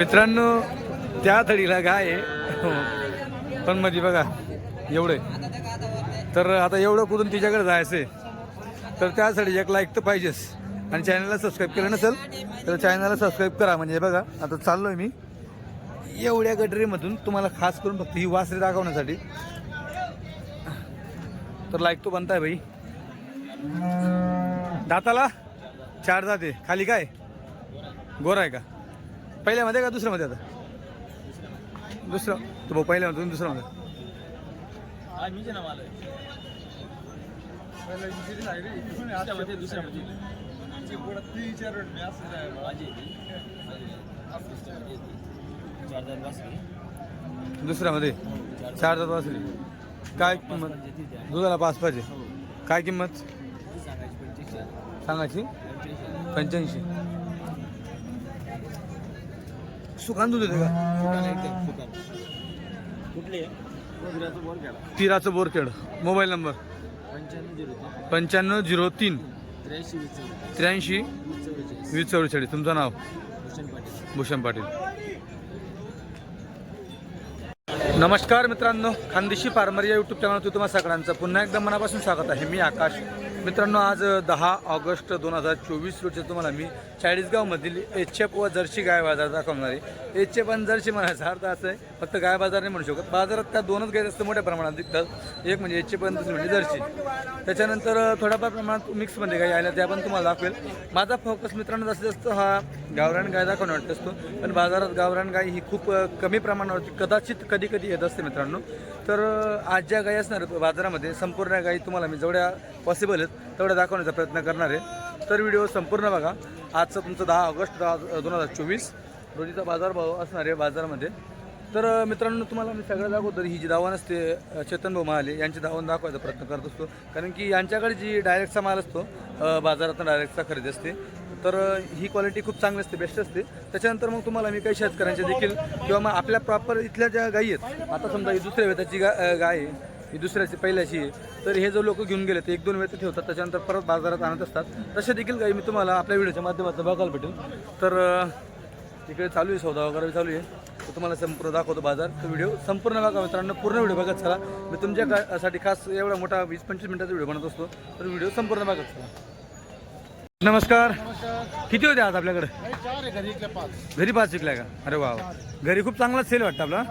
मित्रांनो त्या थडीला गाय आहे. हो. पण मध्ये बघा एवढे तर आता एवढं कुठून तिच्याकडे जायचंय? तर त्यासाठी एक लाईक तर पाहिजेच. आणि चॅनलला सबस्क्राईब केलं नसेल तर चॅनलला सबस्क्राईब करा. म्हणजे बघा आता चाललोय मी एवढ्या गटरीमधून तुम्हाला खास करून फक्त ही वासरी दाखवण्यासाठी. तर लाईक तो बनताय भाई. दाताला चार दाते. खाली काय? गोरा आहे का? पहिल्यामध्ये का दुसऱ्यामध्ये आता? दुसरं. तो भाऊ पहिल्यामध्ये तुम्ही दुसऱ्यामध्ये दुसऱ्यामध्ये. चार जात वासरी काय किंमत? दुधाला पाच पाहिजे. काय किंमत? सांगायची पंच्याऐंशी. सुकान दूध येते का? कुठले तिराचं बोरखेड मोबाईल नंबर? पंच्याण्णव झिरो तीन. पंच्याण्णव झिरो तीन. त्र्याऐंशी वीस चौदा त्र्याऐंशी वीस चौवेचाळीस वीस चौवेचाळीस तुमचं नाव? भूषण पाटील. भूषण पाटील. नमस्कार मित्रांनो. खानदेशी फार्मर या यूट्यूब चॅनलवर तुम्हा सगळ्यांचं पुन्हा एकदा मनापासून स्वागत आहे. मी आकाश. मित्रांनो आज दहा ऑगस्ट दोन हजार चोवीस रोजी तुम्हाला मी चाळीसगावमधील एच एफ व जर्सी गाय बाजार दाखवणार आहे. एच एफ आणि जर्सी म्हणायचा अर्थ असं आहे फक्त गाय बाजार नाही म्हणू शकत. बाजारात त्या दोनच गाय जास्त मोठ्या प्रमाणात दिसतात एक म्हणजे एच पण दुसरी म्हणजे जर्सी. त्याच्यानंतर थोड्याफार प्रमाणात मिक्समध्ये गाय आल्या त्या पण तुम्हाला दाखवेल. माझा फोकस मित्रांनो जास्तीत जास्त हा गावरान गाय दाखवणं वाटत असतो. पण बाजारात गावरान गाय ही खूप कमी प्रमाणावरती कदाचित कधी कधी येत असते मित्रांनो. तर आज ज्या गायी असणार आहेत बाजारामध्ये संपूर्ण गायी तुम्हाला मी जेवढ्या पॉसिबल आहेत तेवढ्या दाखवण्याचा प्रयत्न करणार आहे. तर व्हिडिओ संपूर्ण बघा. आजचं तुमचं दहा ऑगस्ट दहा दोन हजार चोवीस. रोजीचा बाजारभाव असणार आहे बाजारामध्ये. तर मित्रांनो तुम्हाला मी सगळं दाखवतो ही जी दावण असते चेतन भाऊ महाले यांची दावण दाखवायचा प्रयत्न करत असतो. कारण की यांच्याकडे जी डायरेक्टचा माल असतो बाजारातून डायरेक्टचा खरेदी असते. तर ही क्वालिटी खूप चांगली असते बेस्ट असते. त्याच्यानंतर मग तुम्हाला मी काही शेतकऱ्यांचे देखील किंवा मग आपल्या प्रॉपर इथल्या ज्या गायी आहेत आता समजा ही दुसऱ्या वेताची गा गाय आहे ही दुसऱ्याची पहिल्याची आहे तर हे जो लोक घेऊन गेले ते एक दोन वेळ ठेवतात त्याच्यानंतर परत बाजारात आणत असतात. तसे देखील काही मी तुम्हाला आपल्या व्हिडिओच्या माध्यमातून बघायला भेटेल. तर इकडे चालू आहे सौदा वगैरे चालू आहे. तर तुम्हाला संपूर्ण दाखवतो बाजार तर व्हिडिओ संपूर्ण बघा मित्रांनो पूर्ण व्हिडिओ बघत चला. मी तुमच्यासाठी खास एवढा मोठा वीस पंचवीस मिनिटाचा व्हिडिओ बनवत असतो. तर व्हिडिओ संपूर्ण बघत चला. नमस्कार. किती होते आज आपल्याकडे? घरी पाच. शिकलाय का? अरे वा. घरी खूप चांगला सेल वाटतं आपला.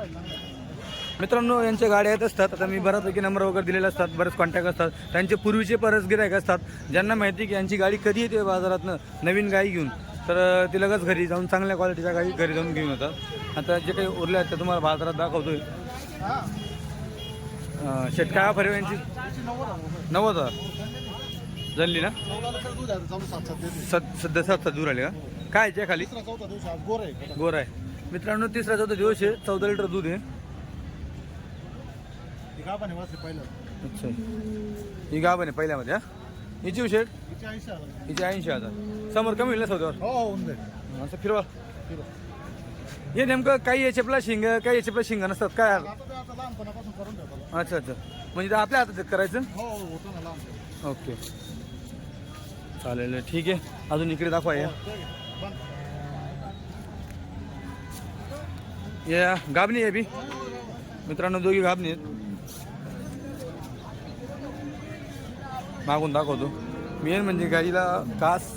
मित्रांनो यांच्या गाड्या येत असतात. आता मी बऱ्यापैकी नंबर वगैरे दिलेले असतात. बरेच कॉन्टॅक्ट असतात. त्यांचे पूर्वीचे परस गिरायक असतात. ज्यांना माहिती की यांची गाडी कधी येते बाजारातनं? नवीन गाई घेऊन. तर ती लगेच घरी जाऊन चांगल्या क्वालिटीच्या गाई घरी जाऊन घेऊन येतात. आता जे काही उरले आहेत ते तुम्हाला बाजारात दाखवतोय. अं, शेट काय ऑफर आहे यांची? नव्वद हजार. जल्ली ना? सद सध्या सात सात दूर आले का? काय आहे खाली? गोर आहे. गोर आहे मित्रांनो तिसरा चौथा दिवस आहे. चौदा लिटर दूध आहे. अच्छा. ही गाव आहे पहिल्यामध्ये हा? हिची ऐंशी हजार. हिची ऐंशी हजार. समोर कमी होईल ना सौद्यावर हो हो होऊन जाईल. असं फिरवा. फिरव. हे नेमकं काही याच्यापला शिंग काही याच्यापला शिंग नसतात काय आता ते आता लहानपणापासून करून ठेवतो अच्छा अच्छा. म्हणजे ते आपल्या हातात करायचं? हो हो होतो ना लहान ओके. चालेल ठीक आहे. अजून इकडे दाखवा या. या गाबणी आहे बी. मित्रांनो दोघी गाबणी आहेत. मागून दाखवतो. मेन म्हणजे गाडीला कास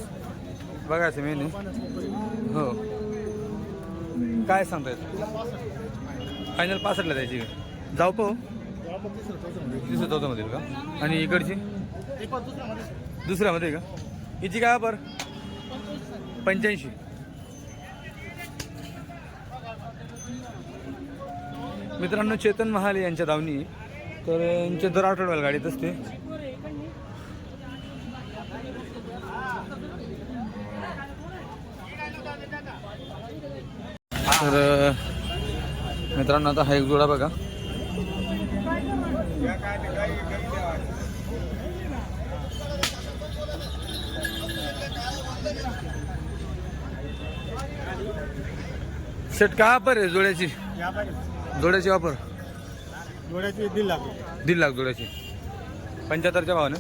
बघायचं मेन आहे. हो. काय सांगतायत फायनल पासष्टला द्यायची जाऊ पाहू. आपण तिसरं चौथं का? आणि इकडची? दुसऱ्यामध्ये दुसऱ्यामध्ये का? हिची काय पर पंच्याऐंशी. मित्रांनो चेतन महाले यांच्या धावणी. तर यांच्या दर आठवड्याला गाडीत असते. तर मित्रांनो आता हा एक जोडा बघा. सेट का वापर आहे जोड्याची? जोड्याची वापर? डोळ्याची दीड लाख. दीड लाख जोड्याची. पंच्याहत्तरच्या भावाने?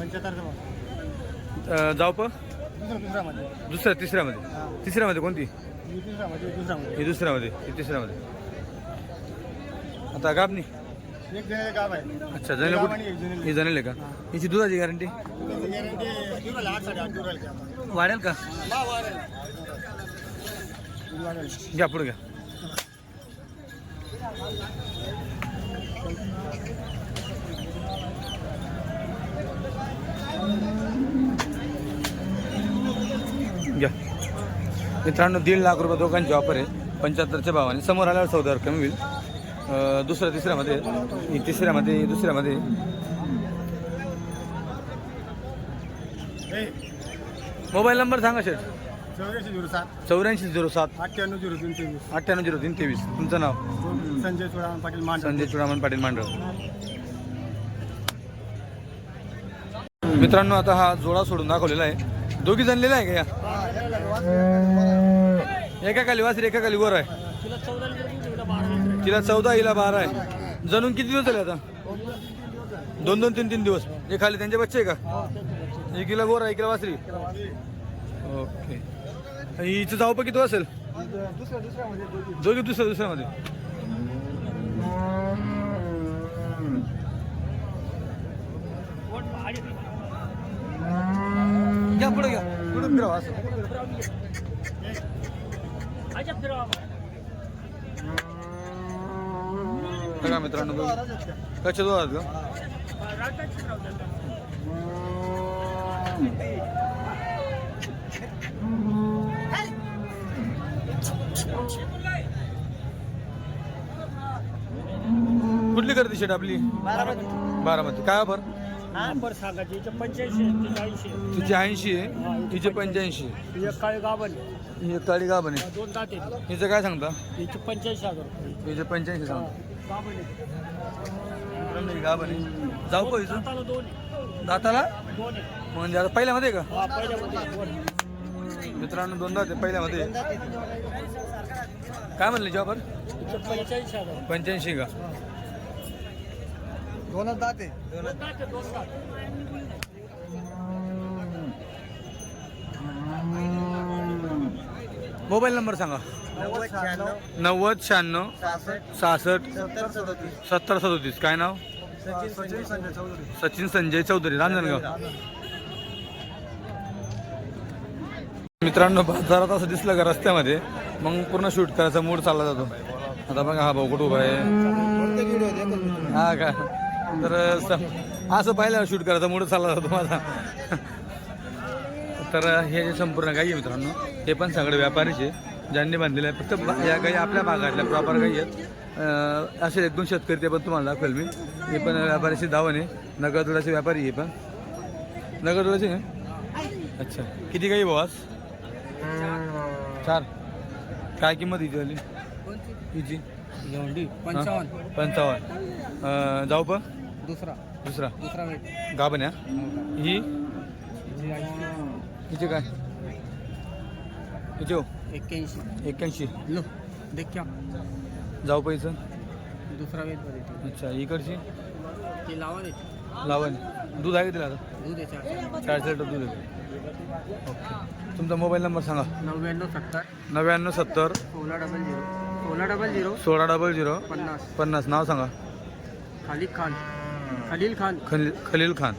जाऊ प? दुसरं दुसऱ्यामध्ये. दुसऱ्या तिसऱ्यामध्ये. तिसऱ्यामध्ये कोणती? ही दुसऱ्यामध्ये ही तिसऱ्यामध्ये. आता गाबनी एक जण गाव आहे. अच्छा जणले कुठे? एक. ही जणले का? हिची दुधाची गॅरंटी आठ. वाढेल का. घ्या पुढे घ्या घ्या. मित्रांनो दीड लाख रुपये दोघांची ऑफर आहे पंच्याहत्तरच्या भावाने. समोर आल्यावर चौदा कमी होईल. दुसऱ्या तिसऱ्यामध्ये. तिसऱ्यामध्ये दुसऱ्यामध्ये. मोबाईल नंबर सांगा शेठ. चौऱ्याऐंशी झिरो सात. चौऱ्याऐंशी झिरो सात. अठ्ठ्याण्णव झिरो तीन तेवीस. अठ्ठ्याण्णव झिरो तीन तेवीस. तुमचं नाव? संजय चोळामन पाटील मान संजय चुडामन पाटील मांडव मित्रांनो आता हा जोडा सोडून दाखवलेला आहे. दोघी जणलेला आहे का या. एका खाली वासरी एका खाली वर आहे. तिला चौदा हिला बारा आहे. जणून किती दिवस झाले आता? दोन दोन तीन तीन दिवस. हे खाली त्यांचे बच्चे आहे का? एकीला गोर आहे एकीला वासरी. ओके. हिचं जाऊ पण किती असेल दुसऱ्या दुसऱ्यामध्ये दोघी. दुसऱ्या दुसऱ्यामध्ये घ्या पुढे घ्या. पुढे फिरवा असं. बघा मित्रांनो दोघी. कसे दोन आहेत का कुठली गर्दी शेट आपली? बारामती. काय ऑफर? हा बरं सांगायची हिचे पंच्याऐंशी तिचे ऐंशी तिची ऐंशी आहे तिचे पंच्याऐंशी. तिचे काळे गाभण ही काळी का बने दोन दाते हिचं काय सांगता? हिचे पंच्याऐंशी हजार रुपये. हिचे पंच्याऐंशी सांगता. गाभण मित्रांनो, ही बने जाऊ का हिचं दाताला दोन आहे. दाताला? दोन आहे. म्हणजे आता पहिल्यामध्ये का? हा पहिल्यामध्ये दोन मित्रांनो दोन दात आहे पहिल्यामध्ये काय म्हणले जॉबर? पंच्याऐंशी हजार. पंच्याऐंशी का? दोनच दाते दोन मोबाईल नंबर सांगा. नव्वद शहाण्णव सहासष्ट सत्तर सदतीस. काय नाव? सचिन संजय चौधरी. सचिन संजय चौधरी. रांजणगाव मित्रांनो बाजारात असं दिसलं का रस्त्यामध्ये मग पूर्ण शूट करायचा मूड चालला जातो. आता बघा हा भाऊ कुठं उभा आहे. हा का? तर असं पाहिलं शूट करायचा मूड चालला जातो माझा. तर हे जे संपूर्ण गाई आहे मित्रांनो हे पण सगळे व्यापारीचे ज्यांनी बांधलेले आहे फक्त या गाई आपल्या भागातल्या प्रॉपर गाई आहेत. असे एक दोन शेतकरी ते पण तुम्हाला दाखवेल मी. हे पण व्यापारीचे दावण आहे. नगरदुडाचे व्यापारी हे पण. नगरदुडाचे ना अच्छा. किती गाई भाऊ आज? चार. काय किंमत हिची वाली? हिची पंचावन्न. पंचावन्न. जाऊ पण. दुसरा. दुसरा. दुसरा वेट गाभण आहे हा? ही? हिचे काय? हिचे हो? एक्क्याऐंशी. एक्क्याऐंशी. लो. देख क्या जाऊ पैचं दुसरा वेटमध्ये अच्छा इकडची ते लावा रे. लावण दूध आहे का तिला आता? दूध आहे चारशे चारशे लिटर दूध आहे. ओके. तुमचा मोबाईल नंबर सांगा. नव्याण्णव सत्तर. नव्याण्णव सत्तर. सोळा डबल झिरो. सोळा डबल झिरो. सोळा डबल झिरो. पन्नास. पन्नास. नाव सांगा. खालिद खान. खलील खान. खलील खलील खान.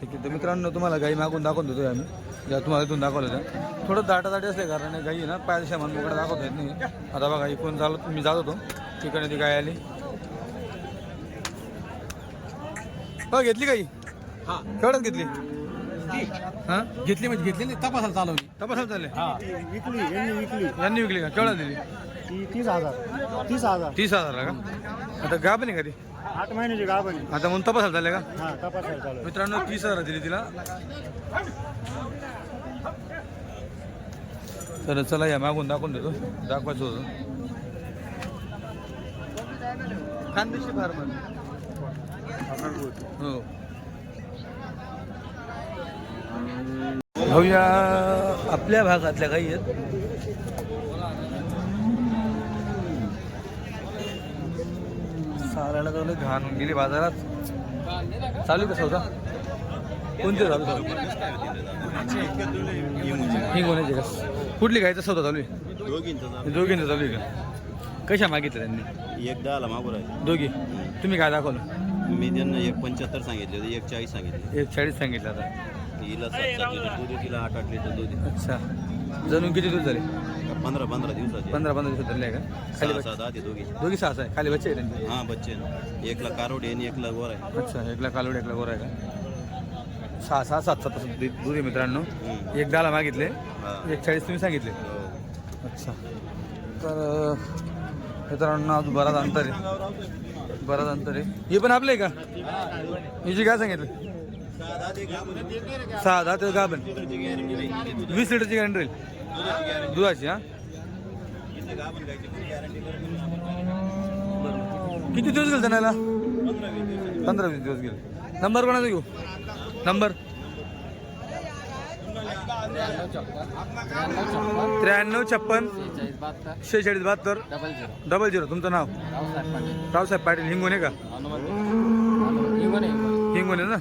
ठीक आहे तर मित्रांनो तुम्हाला गाई मागून दाखवून देतोय आम्ही. ज्या तुम्हाला इथून दाखवलं होतं थोडं दाटादाटी असले कारण हे गाई आहे ना पायाच्या शामान मोकळं दाखवता येत नाही. आता बघा इकडून चालत मी जात होतो. तिकडे ती गाय आली. हो घेतली गाई? हा. केवढ्यात घेतली? हां? घेतली म्हणजे घेतली नाही तपासाला चालवली. तपासायला चालले? हा. विकली यांनी विकली. यांनी विकली का? केवढ्यात दिली ती तीस हजार. तीस हजार. तीस हजारला का? आता गा पण आहे का ती? आठ महिन्याची गाभणी आता म्हणून तपासायला चालले का? हा तपासायला चालू मित्रांनो तीस हजार दिली तिला. तर चला या मागून दाखवून देतो. दाखवायचं होतं. खानदेशी फार्मर. हो. भाऊया आपल्या भागातल्या काही आहेत. सारायला चालू घाण होऊन गेली बाजारात. चालू का सौदा? कोणते चालू चालू हिंगोण्याचे का? कुठली गायचा सौदा चालू आहे? दोघींचं चालू आहे. का? कशा मागितल्या त्यांनी? एक दहाला मागू राहिले. दोघी? तुम्ही काय दाखवलं? मी त्यांना एक पंच्याहत्तर सांगितले होते, एक चाळीस सांगितले एक चाळीस सांगितलं आता. हिला तिला आठ आठ लिटर दूध. अच्छा. जणून किती दूध झाले? पंधरा पंधरा दिवसाचे. पंधरा पंधरा दिवसात झाले का? खाली सहा बच्चे सात आधी दोघी. दोघी सहा आहे. खाली बच्चे आहे त्यांचे? हा बच्चे ना. एकला कारोडी आणि एकला गोर आहे. अच्छा एकला कालोड एकला गोरा आहे का? सहा सहा सात सात असं दूध आहे मित्रांनो. हम्म. एक दहाला मागितले. हा. एक चाळीस तुम्ही सांगितले. हो. अच्छा. तर अं, मित्रांनो अजून बराच अंतर आहे. बराच अंतर आहे. हे पण आपलं आहे का? हिची काय सांगितलं? सहा दहा ते गाभण वीस लिटरची गॅरंटी राहील. दुधाची हा? किती दिवस गेले त्यांना पंधरा वीस दिवस गेले. नंबर कोणाचा घेऊ? नंबर? त्र्याण्णव छप्पन शेहेचाळीस बहात्तर डबल झिरो. तुमचं नाव? रावसाहेब पाटील. हिंगोने का? हिंगोने ना?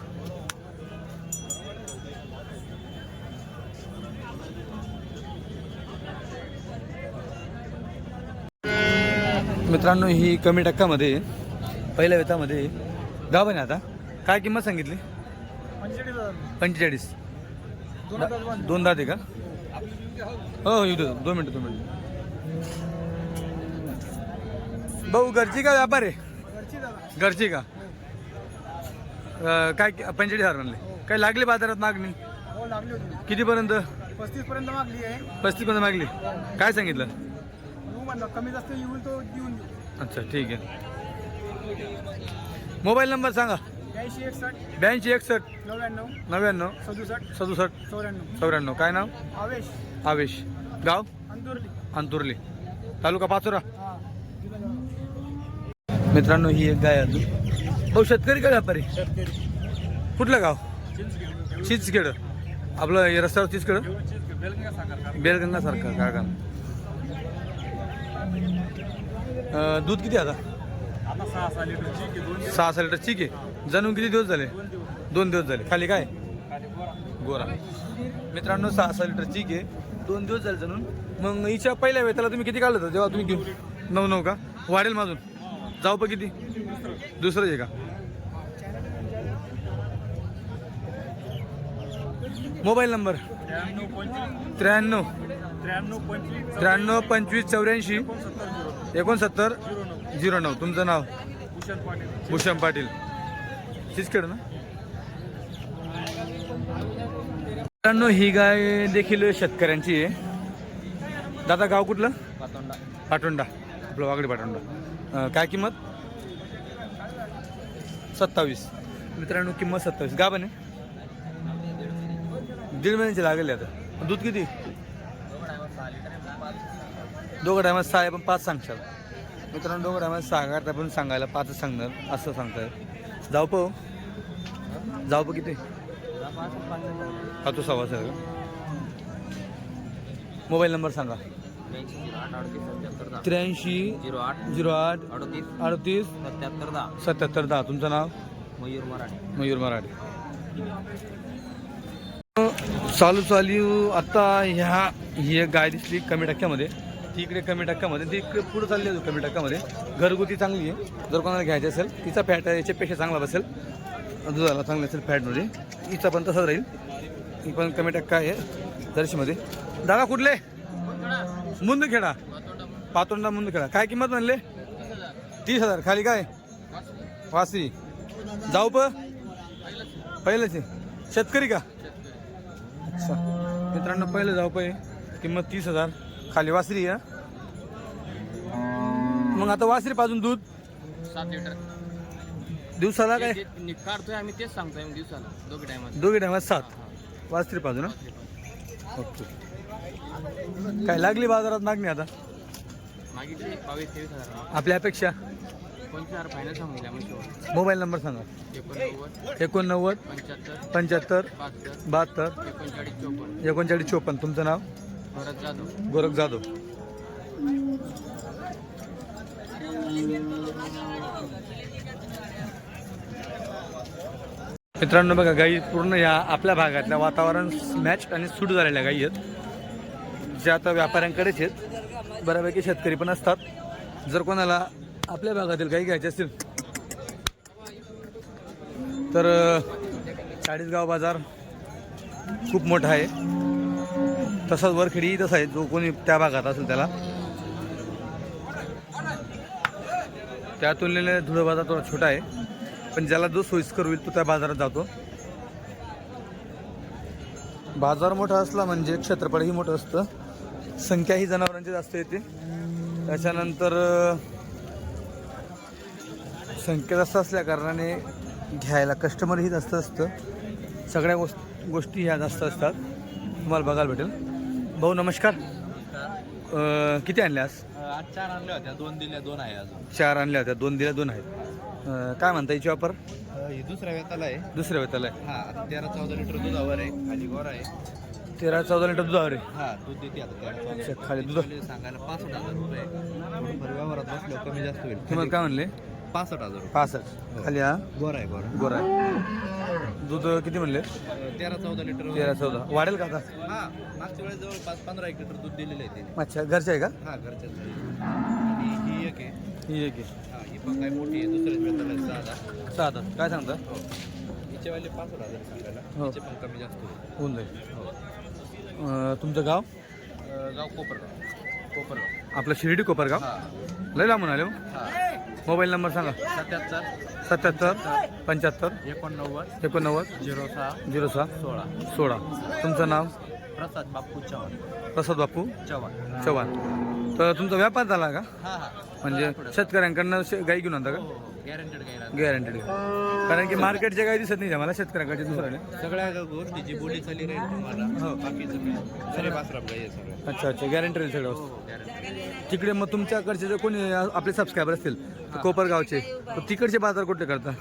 मित्रांनो ही कमी टक्क्यामध्ये. पहिल्या वेतामध्ये ना आता. काय किंमत सांगितली? पंचेचाळीस. दोन दात आहे का? हो हो येऊ दे. दोन मिनटं दोन मिनटं. भाऊ घरची का व्यापार? आहे घरची का? काय पंचेचाळीस हजार म्हणले. काय लागली बाजारात मागणी? हो कितीपर्यंत? पस्तीस पर्यंत मागली आहे. पस्तीस पर्यंत मागली काय सांगितलं? म्हणलं कमी जास्त येईल तो देऊन देऊ. अच्छा ठीक आहे. मोबाईल नंबर सांगा. ब्याऐंशी एकसष्ट ब्याऐंशी एकसष्ट नव्याण्णव नव्याण्णव सदुसष्ट सदुसष्ट चौऱ्याण्णव. चौऱ्याण्णव. काय नाव? आवेश. आवेश. गाव? अंदुर्ली अंतुर्ली. तालुका पाचोरा. हा. मित्रांनो ही एक गाय आहे अजून. भाऊ शेतकरी का व्यापारी? कुठलं गाव? चिचखेड. आपलं हे रस्त्यावर चिचखेड. बेलगंगा सारखं काका अं, दूध किती आता? आता सहा सहा लिटरची दोन सहा सहा लिटर ठीक आहे. जणून किती दिवस झाले? दोन दिवस. झाले. खाली काय? गोरा. मित्रांनो सहा सहा लिटर ठीक आहे. दोन दिवस झाले जणून मग हिच्या पहिल्या वेळेला तुम्ही किती काढलं होतं? जेव्हा तुम्ही घेऊन नऊ नऊ का? वाढेल माझून जाऊ पण किती? दुसरंच आहे का? Mobile number? त्र्याण्णव. त्र्याण्णव पंचवीस त्र्याण्णव पंचवीस चौऱ्याऐंशी. एकोणसत्तर झिरो नऊ. तुमचं नाव? भूषण पाटील. भूषण पाटील चिचखेड ना? मित्रांनो ही गाय देखील शेतकऱ्यांची आहे. दादा गाव कुठलं? पाटोंडा. पाटोंडा आपलं वागडी पाटोंडा. काय किंमत? सत्तावीस. मित्रांनो किंमत सत्तावीस. गाबन आहे. दीड महिन्याची लागेल आता. दूध किती? दोघं टायमात सहा पण पाच सांगशाल. मित्रांनो दोघं टायमात सहा करता पण सांगायला पाचच सांगणार असं सांगताय. जाऊ पो. जाऊ पो किती? हा तू सव्वा सर मोबाईल नंबर सांगा. त्र्याऐंशी झिरो आठ झिरो आठ अडतीस अडतीस सत्याहत्तर दहा. सत्याहत्तर दहा तुमचं नाव? मयूर मराठी मयूर मराठी. चालू चालू आता ह्या ही एक गाय दिसली कमी टक्क्यामध्ये. ती इकडे कमी टक्क्यामध्ये ती इकडे पुढे चालली आहे कमी टक्क्यामध्ये घरगुती चांगली आहे. जर कोणाला घ्यायची असेल तिचा फॅट याच्यापेक्षा चांगला बसेल. दुधाला चांगली असेल फॅटमध्ये हिचा पण तसाच राहील. ही पण कमी टक्का आहे जर्शीमध्ये दादा कुठले? मुंदखेडा पातोंडा मुंदखेडा काय किंमत म्हणले? तीस हजार. खाली काय? वासरी. जाऊ प. पहिलंच शेतकरी का? अच्छा. मित्रांनो पहिलं जाऊ पै किंमत तीस हजार. खाली वासरी आहे मग आता वासरी पाजून दूध? सात लिटर. दिवसाला काय? काढतोय आम्ही तेच सांगतोय आम्ही दिवसाला दोघी टायमात दोघी टायमात सात? वासरी पाजू ना ओके. काय लागली बाजारात मागणी आता? मागितले बावीस तेवीस हजार आपल्या अपेक्षा? पंचवीस हजार फायनल सांगून दिला मग शेवट. मोबाईल नंबर सांगा. एकोणनव्वद. एकोणनव्वद पंच्याहत्तर. पंच्याहत्तर बहात्तर. बहात्तर एकोणचाळीस चोपन्न. एकोणचाळीस चोपन्न. तुमचं नाव? जाधव. गोरख जाधव. मित्रांनो बघा गाई पूर्ण या आपल्या भागातल्या वातावरण मॅच आणि सूट झालेल्या गाई आहेत. ज्या आता व्यापाऱ्यांकडेच आहेत. बऱ्यापैकी शेतकरी पण असतात. जर कोणाला आपल्या भागातील गाई घ्यायची असतील तर चाळीसगाव बाजार खूप मोठा आहे. तसाच वरखेडी तसा आहे जो कोणी त्या भागात असेल त्याला. त्या तुलनेने धुळे बाजार थोडा छोटा आहे पण ज्याला जो सोयीस्कर होईल तो त्या बाजारात जातो. बाजार मोठा असला म्हणजे क्षेत्रफळही मोठं असतं. संख्या ही जनावरांची जास्त येते. त्याच्यानंतर संख्या जास्त असल्या कारणाने घ्यायला कस्टमरही जास्त असतं. सगळ्या गोष्ट गोष्टी ह्या जास्त असतात. तुम्हाला बघायला भेटेल. भाऊ नमस्कार. अ, किती आणल्यास आज? चार आणल्या होत्या. दोन दिल्या दोन आहे अजून. चार आणल्या होत्या. दोन दिल्या दोन आहेत. अ, काय म्हणता याची वापर? ही दुसऱ्या वेताला आहे. दुसऱ्या वेताला आहे. हा तेरा चौदा लिटर दुधावर आहे. खाली गोरा आहे. तेरा चौदा लिटर दुधावर आहे. हा दूध देते आता तेरा चौदा. अच्छा, खाली दूध. सांगायला पासष्ट हजार रुपये थोडंफार व्यवहारात बसल्यावर कमी जास्त होईल. तुम्हाला काय म्हणले? पासष्ट हजार रुपये. पासष्ट. खाली हा? गोरा आहे गोरा. गोरा आहे. दूध किती म्हणले? तेरा चौदा लिटर. तेरा चौदा. वाढेल का आता? हा मागच्या वेळेस जवळपास पंधरा एक लिटर दूध दिलेलं आहे त्याने अच्छा घरचे आहे का? हा घरच्याच आणि ही एक आहे. ही एक आहे. हा ही पण काय मोठी आहे दुसऱ्याच वेताला आहे सहा आता काय सांगता? हो. हिच्यावाले पासष्ट हजार सांगायला हो. हिचे पण कमी जास्त होईल. होऊन जाईल. अ, तुमचं गाव? अं, गाव कोपरगाव. कोपरगाव. आपलं शिर्डी कोपरगाव? हा. लय लांबून आले हो. हा. मोबाईल नंबर सांगा. सत्याहत्तर. सत्याहत्तर पंच्याहत्तर एकोणनव्वद. एकोणनव्वद झिरो सहा. झिरो सहा सोळा. सोळा. तुमचं नाव? प्रसाद बापू चव्हाण. प्रसाद बापू चव्हाण. चव्हाण. तर तुमचा व्यापार झाला का? हा हा. म्हणजे शेतकऱ्यांकडनं शे- गाई घेऊन आणता का? हो गॅरंटेड गायला गॅरंटेड कारण की मार्केटच्या गाई दिसत नाही मला शेतकऱ्यांकडे दुसऱ्याने सगळ्या गोष्टीची बोली चाली राहील तुम्हाला हो. बाकीचं काय? सरे बासराम गाई आहे सगळं. अच्छा अच्छा. गॅरंटेड सगळं. हो गॅरंटेड तिकडे मग तुमच्याकडचे जे कोणी आपले सबस्क्रायबर असतील कोपरगावचे. तर तिकडचे बाजार कुठे करता?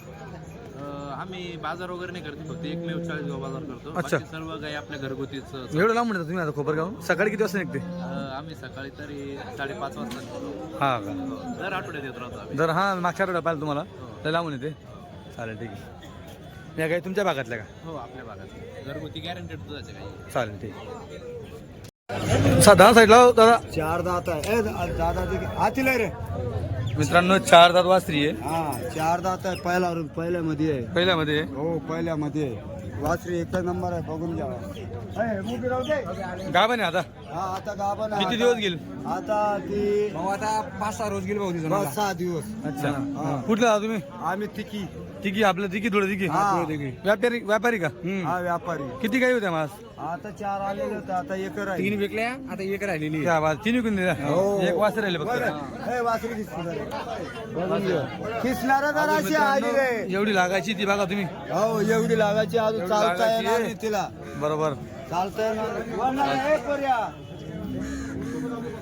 आम्ही बाजार वगैरे नाही करते फक्त एकमेव चाळीसगाव बाजार करतो. अच्छा. बाकी सर्व गाई आपल्या घरगुतीच अं, एवढं लांब म्हणता तुम्ही आता कोपरगाव? सकाळी किती वाजता निघते? आम्ही सकाळी तरी साडेपाच वाजता निघतो. हा का? दर आठवड्यात येत राहतो आम्ही. जर हा मागच्या आठवड्यात पाहिलं तुम्हाला. तर लांबून येते. चालेल ठीक आहे. या गाई तुमच्या भागातल्या का? हो आपल्या भागात घरगुती गॅरंटेड दुधाच्या गाई चालेल ठीक आहे. साधा साईडला हो दादा. चार दात आहे. ए, दा- दादा ते आतील आहे रे. मित्रांनो चार दात वासरी आहे. हा चार दात आहे पहिला पहिल्यामध्ये आहे. पहिल्यामध्ये हो पहिल्यामध्ये आहे. वासरी एकच नंबर आहे बघून राहू दे. गाभण आहे आता. हा आता गाभण आहे. किती आता- दिवस गेल? आता ती आता पाच सहा रोज गेले भाऊ पाच सहा दिवस. अच्छा. हा. कुठला आहात तुम्ही? आम्ही तिकी. तिघी आपलं तिघी थोडं तिघी. हा. व्यापारी व्यापारी का? हा व्यापारी. किती गाई होत्या मास? आता चार आलेले होते आता एक राहील. विकल्या आता एक राहिलेली त्या तिन्ही कोण दिल्या. हो. एक वासर राहिले फक्त. बरं. ए, वासरी दिसते बघून घे. खिसणारा जरा अशी आली रे. एवढी लागायची ती बघा तुम्ही. हो एवढी लागायची अजून एवढी चालता लागायची. येणार. नाही तिला. बरोबर. चालता येणार नाही. वर नाही, ए, पोऱ्या.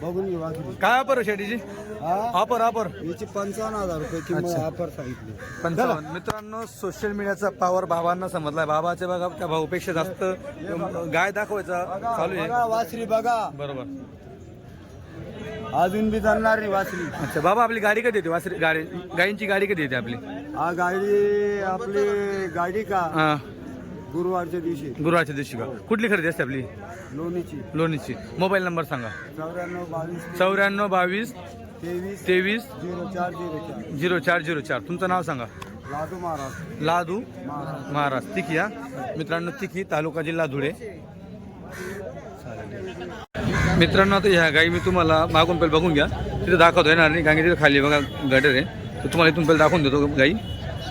बघून काय ऑफर शेतीची हा? Offer offer. याची पंचावन्न हजार रुपये किंमत अच्छा. ऑफर सांगितली. पंचावन्न. मित्रांनो सोशल मीडियाचा पॉवर भावांना समजलाय. बाबाचे बघा त्या भाऊपेक्षा जास्त गाय दाखवायचा. चालू आहे. बघा वासरी बघा. बरोबर. अजून बी जाणार नाही वासरी. अच्छा बाबा आपली गाडी कधी येते? वासरी गाडी गायींची गाडी कधी येते आपली? हा गाडी आपली गाडी का? हा. गुरुवारच्या दिवशी. गुरुवारच्या दिवशी का? कुठली खरेदी असते आपली? लोणीची. लोणीची. मोबाईल नंबर सांगा. चौऱ्याण्णव बावीस चौऱ्याण्णव बावीस तेवीस तेवीस झिरो चार झिरो चार. झिरो चार झिरो चार. तुमचं नाव सांगा. लादू महाराज. लादू महाराज. तिकी हा? मित्रांनो तिकी तालुका जिल्हा धुळे. मित्रांनो आता ह्या गाई मी तुम्हाला मागून पहिले बघून घ्या. तिथे दाखवतो येणार नाही कारण की तिथे खाली बघा गटर आहे. तर तुम्हाला इथून पहिले दाखवून देतो गाई.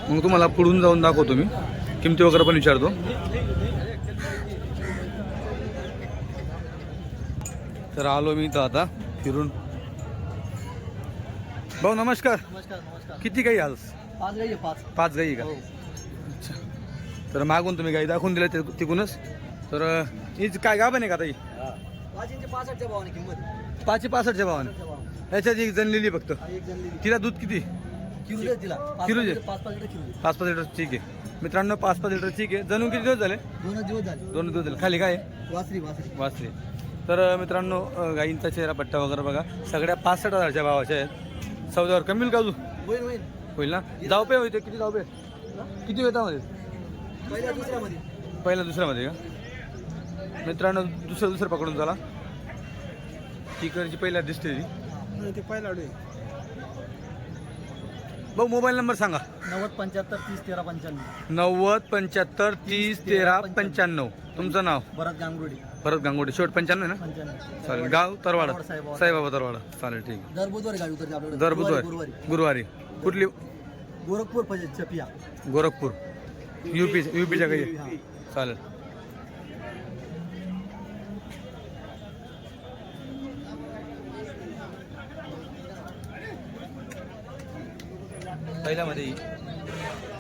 मग तुम्हाला पुढून जाऊन दाखवतो मी. किमती वगैरे पण विचारतो. तर आलो मी इथं आता फिरून. भाऊ नमस्कार. नमस्कार नमस्कार. किती गाई आज? पाच गाई पाच. पाच गाई का? अच्छा. तर मागून तुम्ही गाई दाखवून दिल्या ते- तिकूनच. तर हीच काय गाभण आहे का ताई? पाचशे पासष्टच्या भावाने किंमत पाचशे पासष्टच्या भावाने. याच्यात एक जण लिहिली फक्त. तिला दूध किती? किलो दे तिला. पाच- किलो. पाच पाच लिटर ठीक आहे. मित्रांनो पाच पाच लिटर ठीक आहे. जणून किती दिवस झाले? दोन दिवस झाले. दोन दिवस झाले. खाली काय आहे? वासरी वासरी. वाचले तर मित्रांनो अं, गाईंचा चेहरा पट्टा वगैरे बघा. सगळ्या पासष्ट हजारच्या भावाच्या आहेत. चौदावर कमी होईल का अजून? होईल होईल. होईल ना? धावपे होते. किती धावपे किती वेतामध्ये पहिल्या दुसऱ्यामध्ये. पहिल्या दुसऱ्यामध्ये का? मित्रांनो दुसरं दुसरं पकडून चला. ती करची पहिल्या दिसते ती. ते पहिला भाऊ मोबाईल नंबर सांगा. नव्वद पंच्याहत्तर तीस तेरा पंच्याण्णव. नव्वद पंच्याहत्तर तीस तेरा पंच्याण्णव. तुमचं नाव? भरत गांगुर्डी भरत गांगोडे. शेवट पंच्याण्णव आहे ना? चालेल. गाव तरवाडा. साईबाबा. साईबाबा तरवाडा. चालेल ठीक आहे. दर बुधवारी गाडी उतरते आपल्याकडे. दर गुरुवारी बुधवारी गुरुवारी. कुठली? गोरखपूर चपिया गोरखपूर. युपी युपीच्या काही चालेल. पहिल्यामध्ये